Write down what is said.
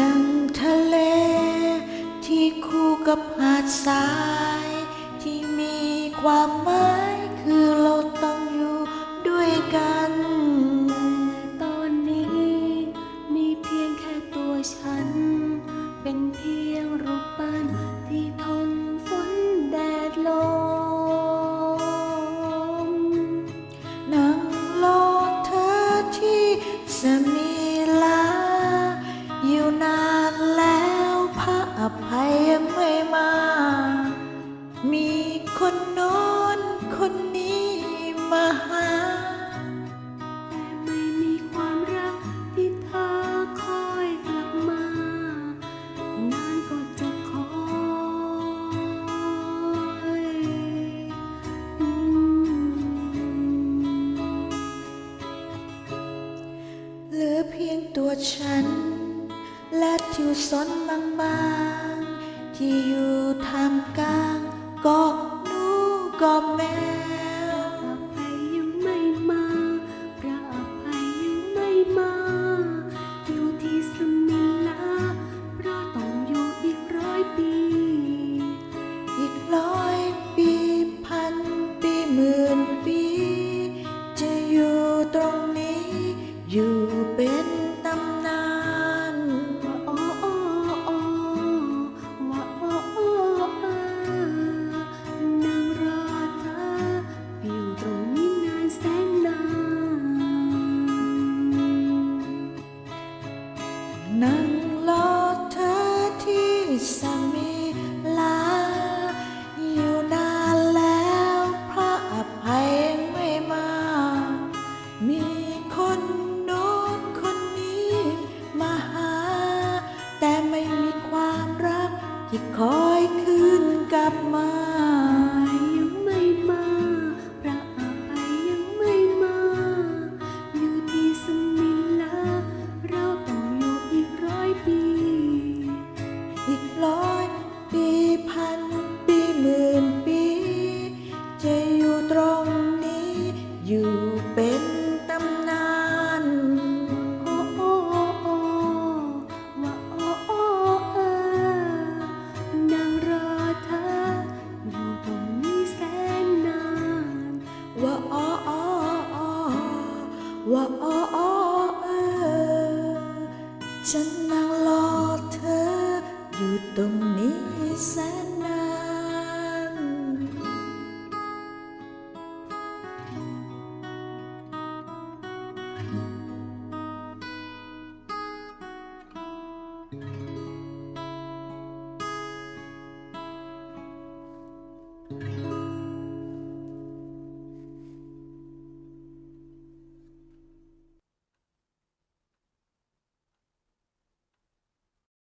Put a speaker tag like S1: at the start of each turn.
S1: ดังทะเล ที่คู่กับหาดทราย ที่มีความหมาย คน
S2: น้นคนนี้มา
S1: หา
S2: แต่ไม่มีความรักที่เธอคอยกลับมา นานก็จะคอยอ
S1: เหลือเพียงตัวฉัน และทิวซ้อนบางๆที่อยู่ทางก
S2: ลางก็
S1: comment couldn't
S2: ว่า
S1: อ้ออเออฉันนั่งรอเธออยู่ตรงนี้แสน